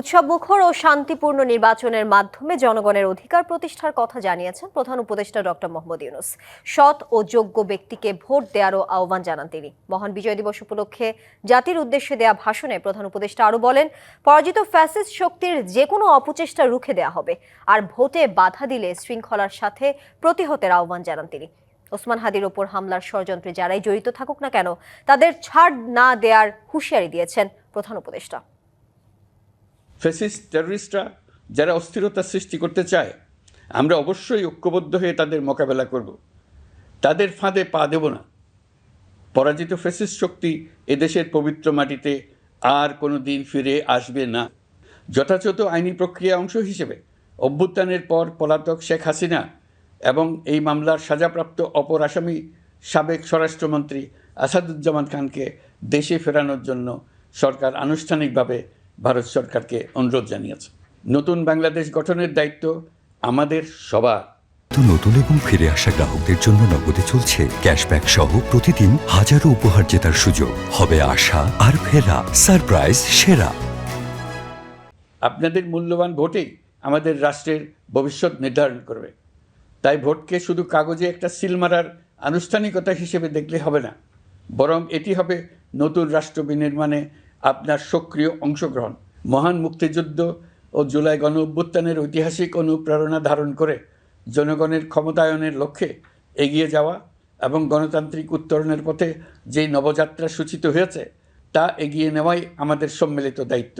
উৎসব মুখর ও শান্তিপূর্ণ নির্বাচনের মাধ্যমে জনগণের অধিকার প্রতিষ্ঠার কথা জানিয়েছেন প্রধান উপদেষ্টা ডক্টর মোহাম্মদ ইউনুস। সৎ ও যোগ্য ব্যক্তিকে ভোট দেওয়ারও আহ্বান জানান তিনি। মহান বিজয় দিবস উপলক্ষে জাতির উদ্দেশ্যে দেয়া ভাষণে প্রধান উপদেষ্টা আরও বলেন, পরাজিত ফ্যাসিস্ট শক্তির যে কোনো অপচেষ্টা রুখে দেওয়া হবে, আর ভোটে বাধা দিলে শৃঙ্খলার সাথে প্রতিহতের আহ্বান জানান তিনি। ওসমান হাদির ওপর হামলার ষড়যন্ত্রে যারাই জড়িত থাকুক না কেন, তাদের ছাড় না দেয়ার হুঁশিয়ারি দিয়েছেন প্রধান উপদেষ্টা। ফ্যাসিস্ট টেররিস্টরা যারা অস্থিরতা সৃষ্টি করতে চায়, আমরা অবশ্যই ঐক্যবদ্ধ হয়ে তাদের মোকাবেলা করব। তাদের ফাঁদে পা দেব না। পরাজিত ফ্যাসিস্ট শক্তি এদেশের পবিত্র মাটিতে আর কোনো দিন ফিরে আসবে না। যথাযথ আইনি প্রক্রিয়া অংশ হিসেবে অভ্যুত্থানের পর পলাতক শেখ হাসিনা এবং এই মামলার সাজাপ্রাপ্ত অপর আসামি সাবেক স্বরাষ্ট্রমন্ত্রী আসাদুজ্জামান খানকে দেশে ফেরানোর জন্য সরকার আনুষ্ঠানিকভাবে ভারত সরকারকে অনুরোধ জানিয়েছে। নতুন বাংলাদেশ গঠনের দায়িত্ব আমাদের সবার। তো নতুন এবং ফিরে আসা গ্রাহকদের জন্য নগদে চলছে ক্যাশব্যাক সহ প্রতিদিন হাজারো উপহার জেতার সুযোগ। হবে আশা আর ফেরা সারপ্রাইজ সেরা। আপনাদের মূল্যবান ভোটেই আমাদের রাষ্ট্রের ভবিষ্যৎ নির্ধারণ করবে। তাই ভোটকে শুধু কাগজে একটা সিল মারার আনুষ্ঠানিকতা হিসেবে দেখলে হবে না। বরং এটি হবে নতুন রাষ্ট্র বিনির্মাণে আপনার সক্রিয় অংশগ্রহণ। মহান মুক্তিযুদ্ধ ও জুলাই গণ অভ্যুত্থানের ঐতিহাসিক অনুপ্রেরণা ধারণ করে জনগণের ক্ষমতায়নের লক্ষ্যে এগিয়ে যাওয়া এবং গণতান্ত্রিক উত্তরণের পথে যে নবযাত্রা সূচিত হয়েছে, তা এগিয়ে নেওয়াই আমাদের সম্মিলিত দায়িত্ব।